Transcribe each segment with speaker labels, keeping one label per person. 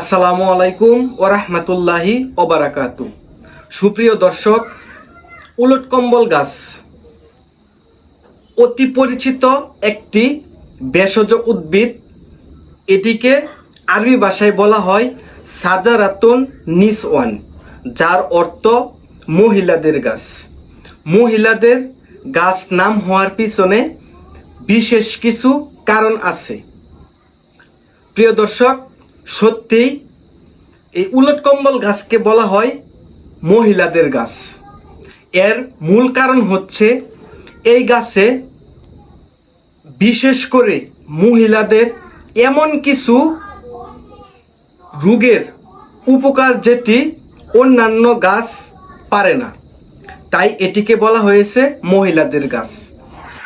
Speaker 1: আসসালামু আলাইকুম ও রহমতুল্লাহি ওবারাকাতু সুপ্রিয় দর্শক, উলট কম্বল গাছ অতি পরিচিত একটি ভেষজ উদ্ভিদ। এটিকে আরবি ভাষায় বলা হয় সাজারাতুন নিস ওয়ান যার অর্থ মহিলাদের গাছ। মহিলাদের গাছ নাম হওয়ার পিছনে বিশেষ কিছু কারণ আছে। প্রিয় দর্শক সত্যিই এই উলট কম্বল গাছকে বলা হয় মহিলাদের গাছ। এর মূল কারণ হচ্ছে এই গাছে বিশেষ করে মহিলাদের এমন কিছু রোগের উপকার যেটি অন্যান্য গাছ পারে না। তাই এটিকে বলা হয়েছে মহিলাদের গাছ।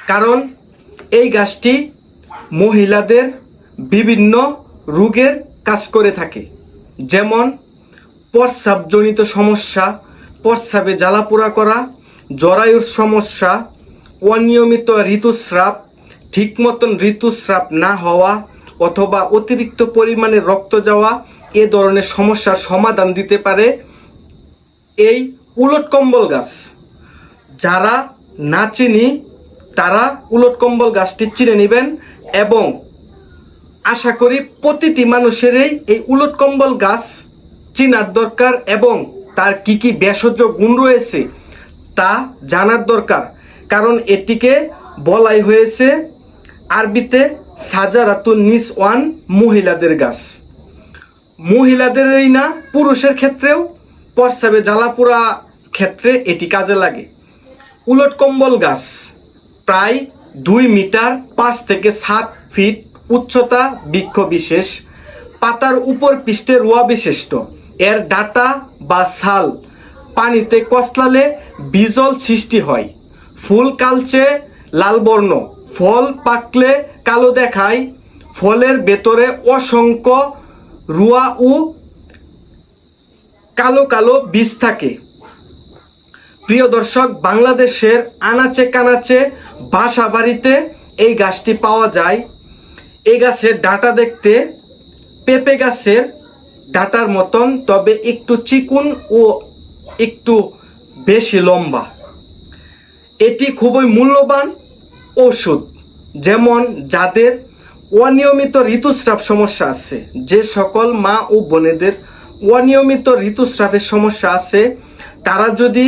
Speaker 1: কারণ এই গাছটি মহিলাদের বিভিন্ন রোগের কাজ করে থাকে। যেমন, প্রস্রাবজনিত সমস্যা, প্রস্রাবে জ্বালাপোড়া করা, জরায়ুর সমস্যা, অনিয়মিত ঋতুস্রাব ঠিক মতন ঋতুস্রাব না হওয়া অথবা অতিরিক্ত পরিমাণে রক্ত যাওয়া এ ধরনের সমস্যার সমাধান দিতে পারে এই উলট কম্বল গাছ। যারা না চিনি, তারা উলট কম্বল গাছটি চিনে নেবেন এবং আশা করি প্রতিটি মানুষেরই এই উলট কম্বল গাছ চিনার দরকার এবং তার কি কি ভেষজ গুণ রয়েছে তা জানার দরকার। কারণ এটিকে বলাই হয়েছে আরবিতে সাজারাতুন নিস ওয়ান মহিলাদের গাছ। মহিলাদেরই না, পুরুষের ক্ষেত্রেও প্রস্রাবে জ্বালাপোড়া ক্ষেত্রে এটি কাজে লাগে। উলট কম্বল গাছ প্রায় দুই মিটার পাঁচ থেকে সাত ফিট উচ্চতা, বৃক্ষ বিশেষ, পাতার উপর পৃষ্ঠে রোয়া বিশিষ্ট। এর ডাটা বা ছাল পানিতে কসলালে বিজল সৃষ্টি হয়। ফুল কালচে লাল বর্ণ, ফল পাকলে কালো দেখায়। ফলের ভেতরে অসংখ্য রুয়া ও কালো কালো বীজ থাকে। প্রিয় দর্শক, বাংলাদেশের আনাচে কানাচে বাসা বাড়িতে এই গাছটি পাওয়া যায়। এই গাছের ডাটা দেখতে পেঁপে গাছের ডাটার মতন, তবে একটু চিকুন ও একটু বেশি লম্বা। এটি খুবই মূল্যবান ওষুধ যেমন যাদের অনিয়মিত ঋতুস্রাব সমস্যা আছে। যে সকল মা ও বোনেদের অনিয়মিত ঋতুস্রাবের সমস্যা আছে, তারা যদি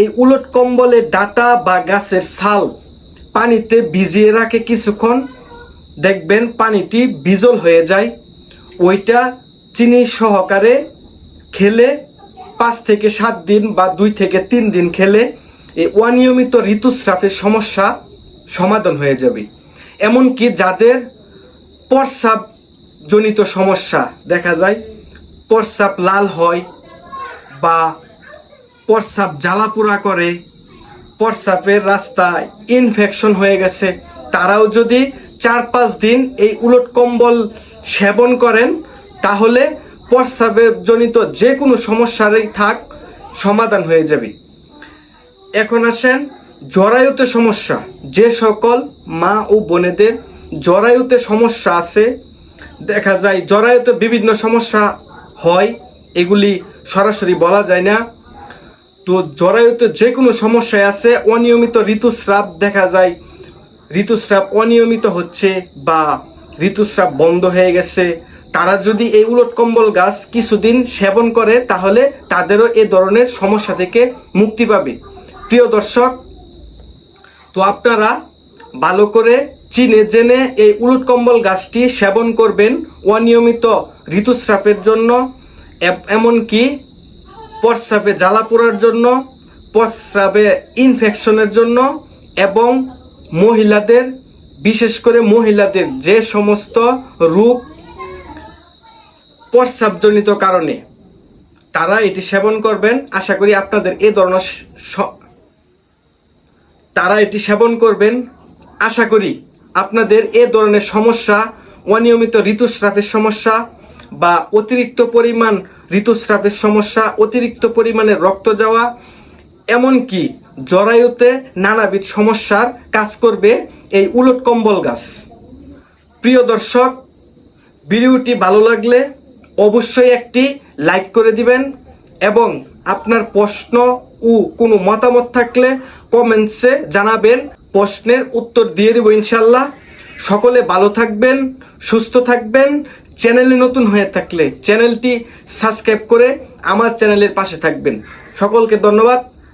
Speaker 1: এই উলট কম্বলের ডাটা বা গাছের ছাল পানিতে ভিজিয়ে রাখে কিছুক্ষণ দেখবেন পানিটি বিজল হয়ে যায়। ওইটা চিনি সহকারে খেলে পাঁচ থেকে সাত দিন বা দুই থেকে তিন দিন খেলে এই অনিয়মিত ঋতুস্রাবের সমস্যা সমাধান হয়ে যাবে। এমনকি যাদের প্রস্রাব জনিত সমস্যা দেখা যায়, প্রস্রাব লাল হয় বা প্রস্রাব জ্বালাপোড়া করে, প্রস্রাবের রাস্তায় ইনফেকশন হয়ে গেছে, তারাও যদি চার পাঁচ দিন এই উলট কম্বল সেবন করেন, তাহলে প্রস্রাবের জনিত যে কোনো সমস্যারই থাক সমাধান হয়ে যাবে। এখন আসেন জরায়ুতে সমস্যা। যে সকল মা ও বোনেদের জরায়ুতে সমস্যা আছে, দেখা যায় জরায়ুতে বিভিন্ন সমস্যা হয়, এগুলি সরাসরি বলা যায় না। তো জরায়ুতে যে কোনো সমস্যায় আছে, অনিয়মিত ঋতুস্রাব দেখা যায় ঋতুস্রাব অনিয়মিত হচ্ছে বা ঋতুস্রাব বন্ধ হয়ে গেছে, তারা যদি এই উলট কম্বল গাছ কিছুদিন সেবন করে, তাহলে তাদেরও এ ধরনের সমস্যা থেকে মুক্তি পাবে। প্রিয় দর্শক, তো আপনারা ভালো করে চিনে জেনে এই উলট কম্বল গাছটি সেবন করবেন অনিয়মিত ঋতুস্রাবের জন্য এমনকি প্রস্রাবে জ্বালা পোড়ার জন্য প্রস্রাবে ইনফেকশনের জন্য এবং মহিলাদের, বিশেষ করে মহিলাদের যে সমস্ত রোগ প্রস্রাবজনিত কারণে তারা এটি সেবন করবেন। আশা করি আপনাদের এ ধরনের তারা এটি সেবন করবেন। আশা করি আপনাদের এ ধরনের সমস্যা, অনিয়মিত ঋতুস্রাবের সমস্যা বা অতিরিক্ত পরিমাণ ঋতুস্রাবের সমস্যা, অতিরিক্ত পরিমাণে রক্ত যাওয়া এমনকি জরায়ুতে নানাবিধ সমস্যার কাজ করবে এই উলট কম্বল গাছ। প্রিয় দর্শক, ভিডিওটি ভালো লাগলে অবশ্যই একটি লাইক করে দিবেন এবং আপনার প্রশ্ন ও কোনো মতামত থাকলে কমেন্টসে জানাবেন। প্রশ্নের উত্তর দিয়ে দেবো ইনশাল্লাহ সকলে ভালো থাকবেন, সুস্থ থাকবেন। চ্যানেলে নতুন হয়ে থাকলে চ্যানেলটি সাবস্ক্রাইব করে আমার চ্যানেলের পাশে থাকবেন। সকলকে ধন্যবাদ।